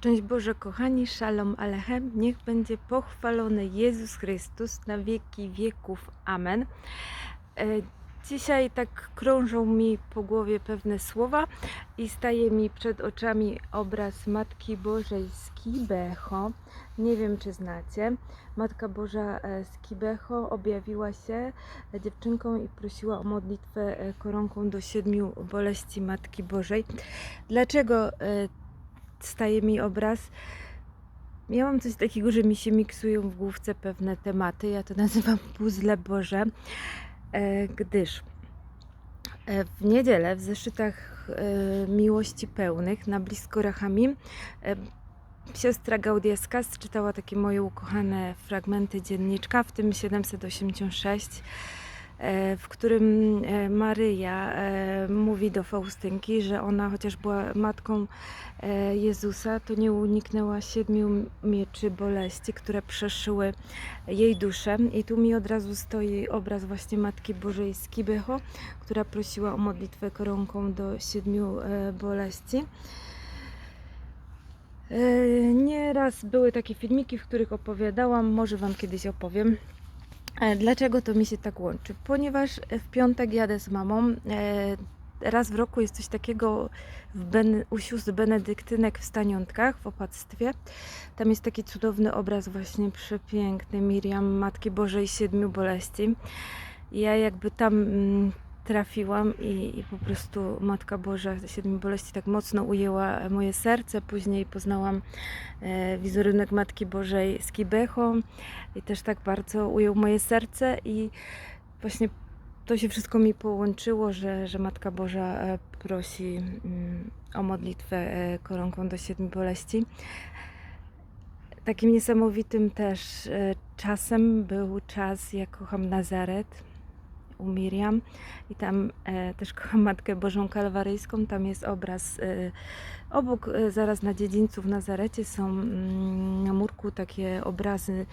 Szczęść Boże, kochani, szalom alechem, niech będzie pochwalony Jezus Chrystus na wieki wieków. Amen. E, Dzisiaj tak krążą mi po głowie pewne słowa i staje mi przed oczami obraz Matki Bożej z Kibeho. Nie wiem, czy znacie. Matka Boża e, z Kibeho objawiła się dziewczynką i prosiła o modlitwę e, koronką do siedmiu boleści Matki Bożej. Dlaczego staje mi obraz. Miałam coś takiego, że mi się miksują w główce pewne tematy. Ja to nazywam puzzle Boże, e, gdyż e, w niedzielę w zeszytach e, miłości pełnych na blisko Rachamim e, siostra Gaudia Skas czytała takie moje ukochane fragmenty dzienniczka, w tym 786 e, w którym e, Maryja e, mówi do Faustynki, że ona chociaż była matką e, Jezusa, to nie uniknęła siedmiu mieczy boleści, które przeszyły jej duszę. I tu mi od razu stoi obraz właśnie Matki Bożej z Kibeho, która prosiła o modlitwę koronką do siedmiu e, boleści. E, Nieraz były takie filmiki, w których opowiadałam, może Wam kiedyś opowiem. E, Dlaczego to mi się tak łączy? Ponieważ w piątek jadę z mamą. e, Raz w roku jest coś takiego w ben, u sióstr benedyktynek w Staniątkach, w opactwie. Tam jest taki cudowny obraz, właśnie przepiękny Miriam, Matki Bożej Siedmiu Boleści. Ja jakby tam mm, trafiłam i, i po prostu Matka Boża Siedmiu Boleści tak mocno ujęła moje serce. Później poznałam e, wizerunek Matki Bożej z Kibeho i też tak bardzo ujął moje serce i właśnie to się wszystko mi połączyło, że, że Matka Boża e, prosi mm, o modlitwę e, koronką do siedmiu boleści. Takim niesamowitym też e, czasem był czas, jak kocham Nazaret u Miriam i tam e, też kocham Matkę Bożą Kalwaryjską. Tam jest obraz e, obok, e, zaraz na dziedzińcu w Nazarecie są mm, na murku takie obrazy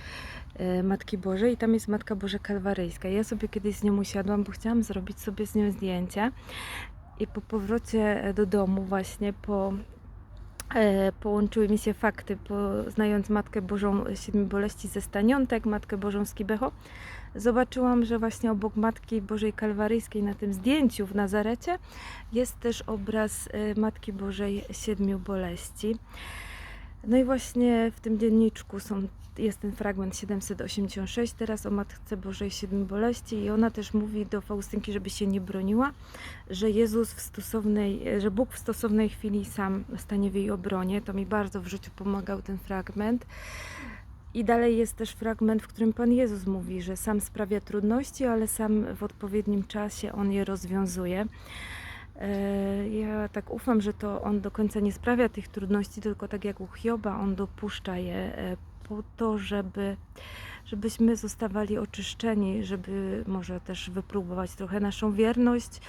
e, Matki Bożej i tam jest Matka Boża Kalwaryjska. Ja sobie kiedyś z nią usiadłam, bo chciałam zrobić sobie z nią zdjęcie i po powrocie e, do domu właśnie po połączyły mi się fakty, poznając Matkę Bożą Siedmiu Boleści ze Staniątek, Matkę Bożą z Kibeho, zobaczyłam, że właśnie obok Matki Bożej Kalwaryjskiej na tym zdjęciu w Nazarecie jest też obraz e, Matki Bożej Siedmiu Boleści. No i właśnie w tym dzienniczku są, jest ten fragment 786, teraz o Matce Bożej Siedmiu Boleści i ona też mówi do Faustynki, żeby się nie broniła, że Jezus w stosownej, że Bóg w stosownej chwili sam stanie w jej obronie. To mi bardzo w życiu pomagał ten fragment. I dalej jest też fragment, w którym Pan Jezus mówi, że sam sprawia trudności, ale sam w odpowiednim czasie On je rozwiązuje. E, Ja tak ufam, że to On do końca nie sprawia tych trudności, tylko tak jak u Hioba, On dopuszcza je e, po to, żeby, żebyśmy zostawali oczyszczeni, żeby może też wypróbować trochę naszą wierność.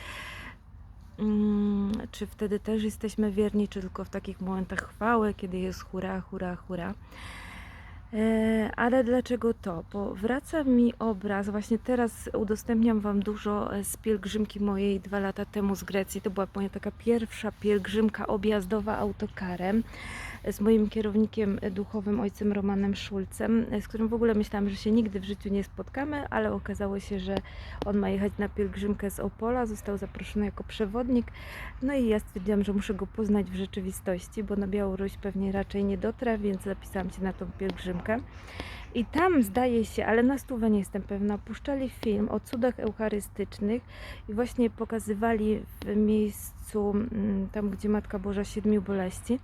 Mm, Czy wtedy też jesteśmy wierni, czy tylko w takich momentach chwały, kiedy jest hura, hura, hura. E, Ale dlaczego to? Bo wraca mi obraz, właśnie teraz udostępniam Wam dużo e, z pielgrzymki mojej dwa lata temu z Grecji. To była moja taka pierwsza pielgrzymka objazdowa autokarem z moim kierownikiem duchowym, ojcem Romanem Szulcem, z którym w ogóle myślałam, że się nigdy w życiu nie spotkamy, ale okazało się, że on ma jechać na pielgrzymkę z Opola, został zaproszony jako przewodnik. No i ja stwierdziłam, że muszę go poznać w rzeczywistości, bo na Białoruś pewnie raczej nie dotrę, więc zapisałam się na tą pielgrzymkę. I tam zdaje się, ale na stówę nie jestem pewna, puszczali film o cudach eucharystycznych i właśnie pokazywali w miejscu, mm, tam gdzie Matka Boża Siedmiu Boleści,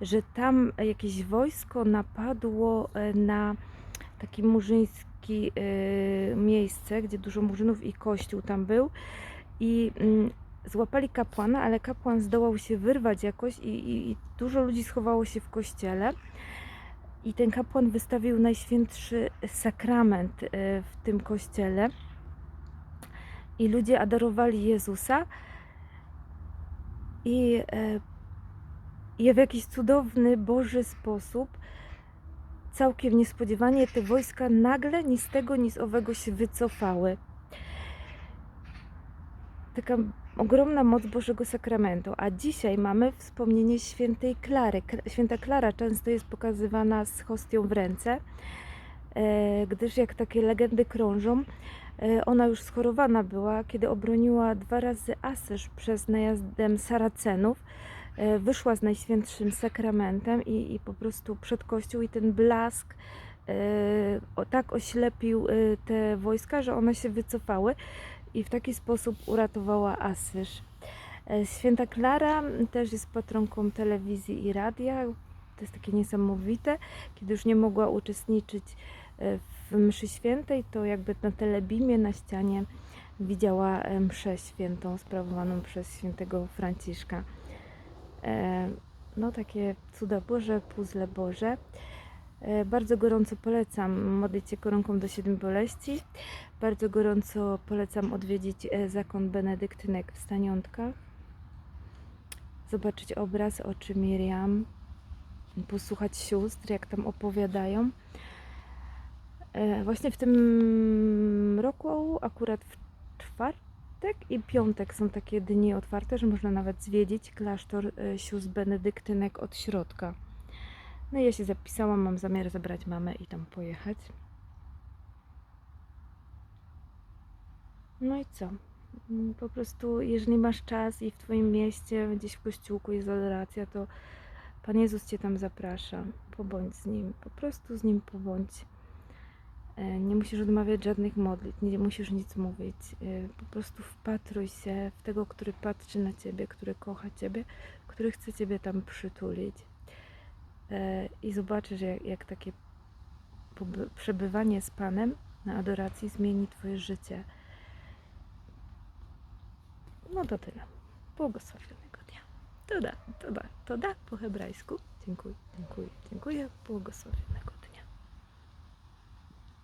że tam jakieś wojsko napadło e, na taki murzyński e, miejsce, gdzie dużo murzynów i kościół tam był i mm, złapali kapłana, ale kapłan zdołał się wyrwać jakoś i, i, i dużo ludzi schowało się w kościele. I ten kapłan wystawił najświętszy sakrament e, w tym kościele. I ludzie adorowali Jezusa. I, e, I w jakiś cudowny, Boży sposób, całkiem niespodziewanie, te wojska nagle ni z tego, ni z owego się wycofały. Taka ogromna moc Bożego Sakramentu. A dzisiaj mamy wspomnienie świętej Klary. Święta Klara często jest pokazywana z hostią w ręce, e, gdyż jak takie legendy krążą, e, ona już schorowana była, kiedy obroniła dwa razy Asyż przez najazdem Saracenów. E, Wyszła z Najświętszym Sakramentem i, i po prostu przed Kościół i ten blask o, tak oślepił te wojska, że one się wycofały i w taki sposób uratowała Asyż. E, Święta Klara też jest patronką telewizji i radia. To jest takie niesamowite. Kiedy już nie mogła uczestniczyć e, w mszy świętej, to jakby na telebimie, na ścianie widziała e, mszę świętą sprawowaną przez świętego Franciszka. No takie cuda Boże, puzzle Boże. E, Bardzo gorąco polecam modlić się koronką do siedmiu boleści. Bardzo gorąco polecam odwiedzić e, zakon benedyktynek w Staniątkach. Zobaczyć obraz oczy Miriam. Posłuchać sióstr, jak tam opowiadają. E, Właśnie w tym roku, akurat w czwartek i piątek są takie dni otwarte, że można nawet zwiedzić klasztor sióstr benedyktynek od środka. No i ja się zapisałam, mam zamiar zabrać mamę i tam pojechać. No i co? Mm, Po prostu, jeżeli masz czas i w Twoim mieście, gdzieś w kościółku jest adoracja, to Pan Jezus Cię tam zaprasza. Pobądź z Nim, po prostu z Nim pobądź. E, Nie musisz odmawiać żadnych modlitw, nie musisz nic mówić. E, Po prostu wpatruj się w tego, który patrzy na Ciebie, który kocha Ciebie, który chce Ciebie tam przytulić. E, I zobaczysz, jak, jak takie przebywanie z Panem na adoracji zmieni Twoje życie. No to tyle. Błogosławionego dnia. To da, to da, to da po hebrajsku. Dziękuję, dziękuję, dziękuję. Błogosławiony.